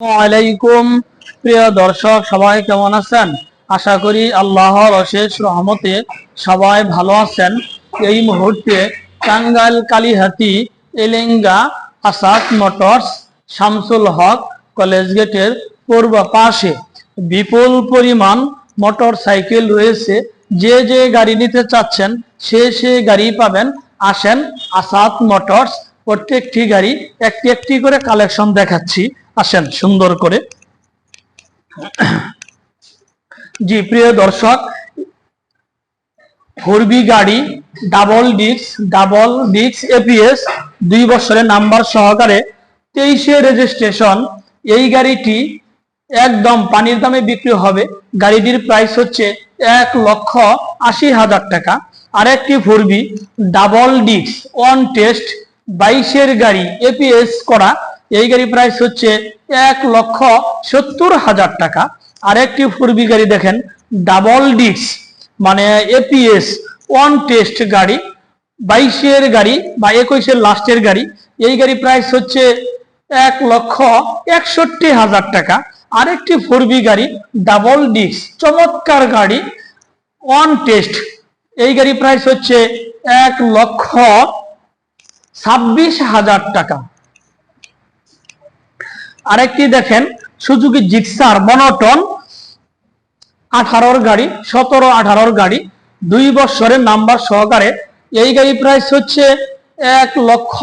আলাইকুম। প্রিয় দর্শক, সবাই কেমন আছেন? আশা করি আল্লাহর অশেষ রহমতে সবাই ভালো আছেন। এই মুহূর্তে টাঙ্গাইল কালীহাতি এলেঙ্গা, আসাদ মোটরস, শামসুল হক কলেজ গেটের পূর্ব পাশে বিপুল পরিমাণ মোটর সাইকেল রয়েছে। যে যে গাড়ি নিতে চাচ্ছেন, সে সে গাড়ি পাবেন। আসেন আসাদ মোটরস, প্রত্যেকটি গাড়ি একটি একটি করে কালেকশন দেখাচ্ছি। আসেন সুন্দর করে। জি, প্রিয় দর্শক, ফোরবি গাড়ি, ডাবল ডিক্স ডাবল ডিক্স এপিএস দুই বছরের নাম্বার সহকারে তেইশে রেজিস্ট্রেশন। এই গাড়িটি একদম পানির দামে বিক্রি হবে। গাড়িটির প্রাইস হচ্ছে এক লক্ষ আশি হাজার টাকা। আরেকটি ফোরবি, ডাবল ডিক্স অন টেস্ট বাইশের গাড়ি এপিএস করা এই গাড়ি প্রাইস হচ্ছে এক লক্ষ সত্তর হাজার টাকা। আরেকটি ফুরবি গাড়ি দেখেন ডাবল ডিক্স মানে এপিএস ওয়ান টেস্ট গাড়ি, বাইশের গাড়ি বা একুশের লাস্টের গাড়ি। এই গাড়ি প্রাইস হচ্ছে এক লক্ষ একষট্টি হাজার টাকা। আরেকটি ফোরবি গাড়ি ডাবল ডিক্স চমৎকার গাড়ি ওয়ান টেস্ট এই গাড়ি প্রাইস হচ্ছে এক লক্ষ ছাব্বিশ হাজার টাকা। আরেকটি দেখেন, সুজুকি জিক্সার মনোটন আঠারোর গাড়ি, সতেরো, আঠারোর গাড়ি, দুই বছরের নাম্বার সহকারে। এই গাড়ি প্রাইস হচ্ছে এক লক্ষ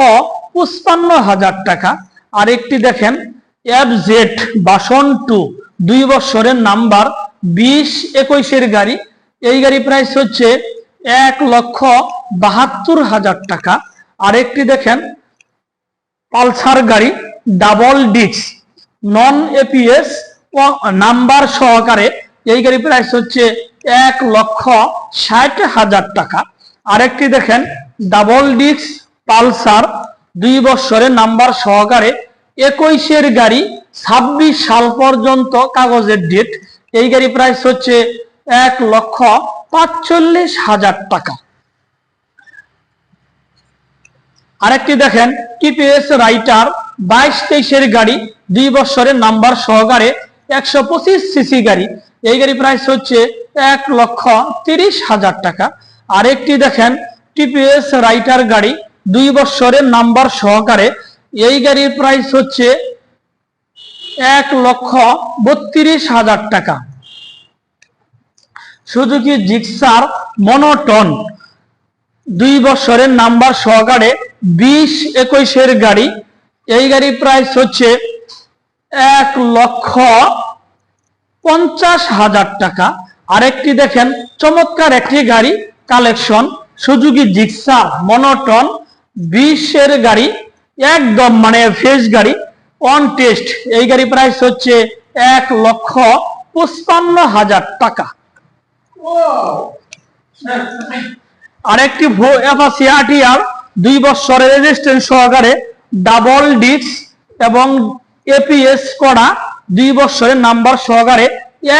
পঁচপান্ন হাজার টাকা। আরেকটি দেখেন এফ জেড বাসন টু দুই বছরের নাম্বার, বিশ একুশের গাড়ি। এই গাড়ি প্রাইস হচ্ছে এক লক্ষ বাহাত্তর হাজার টাকা। আরেকটি দেখেন, পালসার গাড়ি ডাবল ডিক্স নন এপিএস নাম্বার সহকারে এই গাড়ি প্রাইস হচ্ছে এক লক্ষ ষাট হাজার টাকা। আরেকটি দেখেন ডাবল ডিক্স পালসার দুই বছরের নাম্বার সহকারে একুশের গাড়ি ছাব্বিশ সাল পর্যন্ত কাগজের ডেট এই গাড়ি প্রাইস হচ্ছে এক লক্ষ পাঁচচল্লিশ হাজার টাকা। আরেকটি দেখেন টিপিএস রাইটার বাইশ তেইশের গাড়ি, দুই বছরের নাম্বার সহকারে একশো পঁচিশ সিসি গাড়ি। এই গাড়ি প্রাইস হচ্ছে এক লক্ষ তিরিশ হাজার টাকা। আরেকটি দেখেন টিপিএস রাইটার গাড়ি, দুই বছরের নাম্বার সহকারে। এই গাড়ির প্রাইস হচ্ছে এক লক্ষ বত্রিশ হাজার টাকা। সুজুকি জিক্সার মনোটন, দুই বছরের নাম্বার সহকারে, বিশ একুশের গাড়ি এই গাড়ি প্রাইস হচ্ছে এক লক্ষ পঞ্চাশ হাজার টাকা। আরেকটি দেখেন, চমৎকার একটি গাড়ি কালেকশন সুজুকি জিক্সার মনোটন বিশের গাড়ি, একদম মানে ফ্রেশ গাড়ি অন টেস্ট এই গাড়ি প্রাইস হচ্ছে এক লক্ষ পঁচপান্ন হাজার টাকা। আরেকটি অ্যাপাসি দুই বছরের রেজিস্ট্রেন্স সহকারে ডাবল ডিক্স এবং এপিএস করা দুই বছরের নাম্বার সহকারে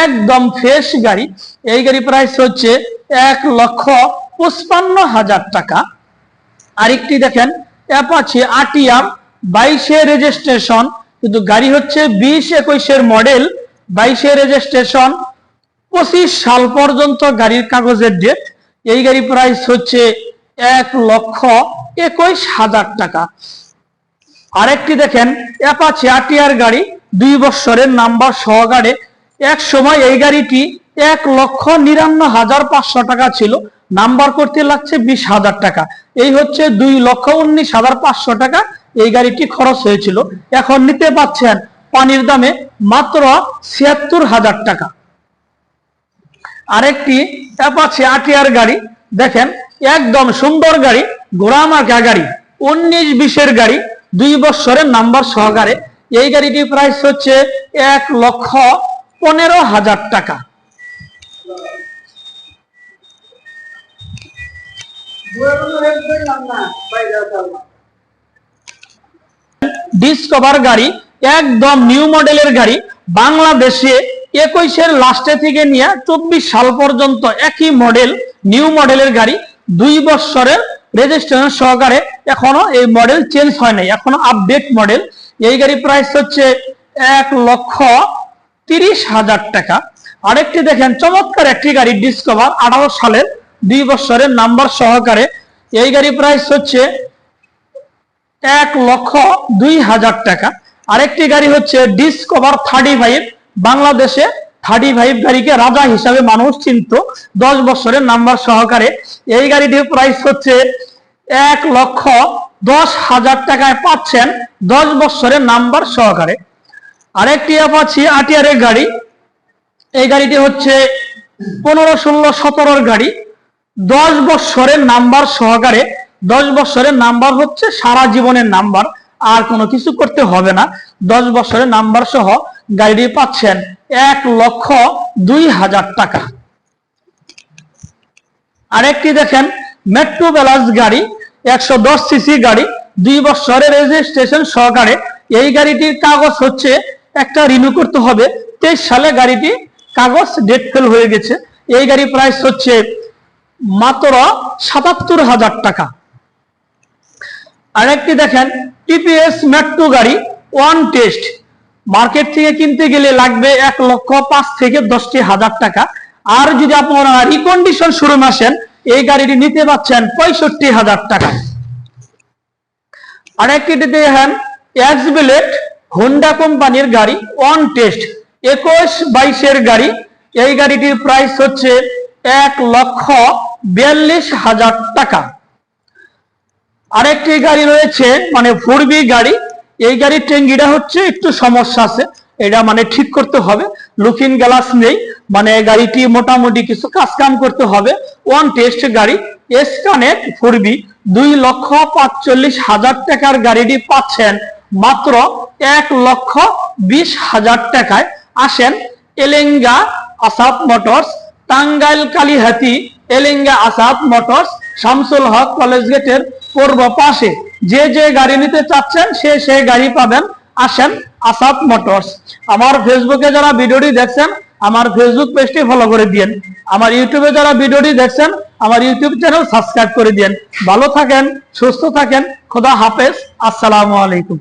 একদম ফ্রেশ গাড়ি। এই গাড়ি প্রাইস হচ্ছে এক লক্ষ পঁচপান্ন হাজার টাকা। আরেকটি দেখেন অ্যাপাচি আটিয়াম বাইশে রেজিস্ট্রেশন কিন্তু গাড়ি হচ্ছে বিশ একুশের মডেল বাইশে রেজিস্ট্রেশন পঁচিশ সাল পর্যন্ত গাড়ির কাগজের ডেট এই গাড়ি প্রাইস হচ্ছে এক লক্ষ একুশ হাজার টাকা। আরেকটি দেখেন, অ্যাপাচি আটিয়ার গাড়ি, দুই বৎসরের নাম্বার সহকারে এক সময় এই গাড়িটি এক লক্ষ নিরান্ন হাজার পাঁচশো টাকা ছিল। নাম্বার করতে লাগছে বিশ হাজার টাকা। এই হচ্ছে দুই লক্ষ উনিশ হাজার পাঁচশো টাকা এই গাড়িটি খরচ হয়েছিল। এখন নিতে পাচ্ছেন পানির দামে মাত্র ছিয়াত্তর হাজার টাকা। আরেকটি অ্যাপাচি আটিয়ার গাড়ি, দেখেন, একদম সুন্দর গাড়ি ঘোড়ামার্কা গাড়ি, উনিশ বিশের গাড়ি দুই বছরের নাম্বার সহকারে এই গাড়িটির প্রাইস হচ্ছে এক লক্ষ পনেরো হাজার টাকা। ডিসকভার গাড়ি, একদম নিউ মডেলের গাড়ি, বাংলাদেশে একুশের লাস্টে থেকে নিয়ে চব্বিশ সাল পর্যন্ত একই মডেল নিউ মডেলের গাড়ি, দুই বছরের রেজিস্ট্রেশন সহকারে এখনও এই মডেল চেঞ্জ হয় নাই, এখনও আপডেট মডেল এই গাড়ি প্রাইস হচ্ছে এক লক্ষ তিরিশ হাজার টাকা। আরেকটি দেখেন, চমৎকার একটি গাড়ি ডিসকভার আঠারো সালের দুই বছরের নাম্বার সহকারে। এই গাড়ি প্রাইস হচ্ছে এক লক্ষ দুই হাজার টাকা। আরেকটি গাড়ি হচ্ছে ডিসকভার থার্টি ফাইভ বাংলাদেশে থার্টি ফাইভ গাড়িকে রাজা হিসাবে মানুষ চিনত, দশ বছরের নাম্বার সহকারে। এই গাড়িটির প্রাইস হচ্ছে এক লক্ষ দশ হাজার টাকায় পাচ্ছেন দশ বছরের নাম্বার সহকারে। আরেকটি অ্যাপাচি আটিয়ারের গাড়ি। এই গাড়িটি হচ্ছে পনেরো, ষোলো, সতেরোর গাড়ি। দশ বছরের নাম্বার সহকারে, দশ বছরের নাম্বার হচ্ছে সারা জীবনের নাম্বার, আর কোনো কিছু করতে হবে না। দশ বছরের নাম্বার সহ গাড়িটি পাচ্ছেন এক লক্ষ দুই হাজার টাকা। আরেকটি দেখেন মেট্রো বেলাস গাড়ি, একশো দশ সিসি গাড়ি, দুই বছরের রেজিস্ট্রেশন সহকারে এই গাড়িটির কাগজ হচ্ছে একটা রিনিউ করতে হবে। তেইশ সালে গাড়িটি কাগজ ডেট ফেল হয়ে গেছে। এই গাড়ি প্রাইস হচ্ছে মাত্র সাতাত্তর হাজার টাকা। আরেকটি দেখেন টিপিএস মেট্রো গাড়ি ওয়ান টেস্ট মার্কেট থেকে কিনতে গেলে লাগবে এক লক্ষ পাঁচ থেকে দশটি হাজার টাকা। আর যদি আপনারা রিকন্ডিশন শুরু আসেন এই গাড়িটি নিতে পাচ্ছেন পঁয়ষট্টি হাজার টাকায়। আরেকটি দেখেন এক্স বিলেট হোন্ডা কোম্পানির গাড়ি ওয়ান টেস্ট একুশ বাইশের গাড়ি। এই গাড়িটির প্রাইস হচ্ছে এক লক্ষ বিয়াল্লিশ হাজার টাকা। আরেকটি গাড়ি রয়েছে মানে ফোর বি গাড়ি। এই গাড়ির ট্যাঙ্গিটা হচ্ছে একটু সমস্যা আছে। এটা মানে ঠিক করতে হবে। লুকিং গ্লাস নেই। মানে গাড়িটি মোটামুটি কিছু কাজ কাম করতে হবে। ওয়ান টেস্ট গাড়ি এস কানেক্ট ফোর বি দুই লক্ষ পাঁচচল্লিশ হাজার টাকার গাড়িটি পাচ্ছেন মাত্র এক লক্ষ বিশ হাজার টাকায়। আসেন Elenga Asad motors, Tangail Kalihati, Elenga Asad motors, Shamsul Haque college গেটের পূর্ব পাশে। যে যে গাড়ি নিতে চাচ্ছেন সে সে গাড়ি পাবেন। আসেন আসাদ মোটরস। আমার ফেসবুকে যারা ভিডিওটি দেখছেন, আমার ফেসবুক পেজটি ফলো করে দিয়েন। আমার ইউটিউবে যারা ভিডিওটি দেখছেন, আমার ইউটিউব চ্যানেল সাবস্ক্রাইব করে দিয়েন। ভালো থাকেন, সুস্থ থাকেন। খোদা হাফেজ। আসসালামু আলাইকুম।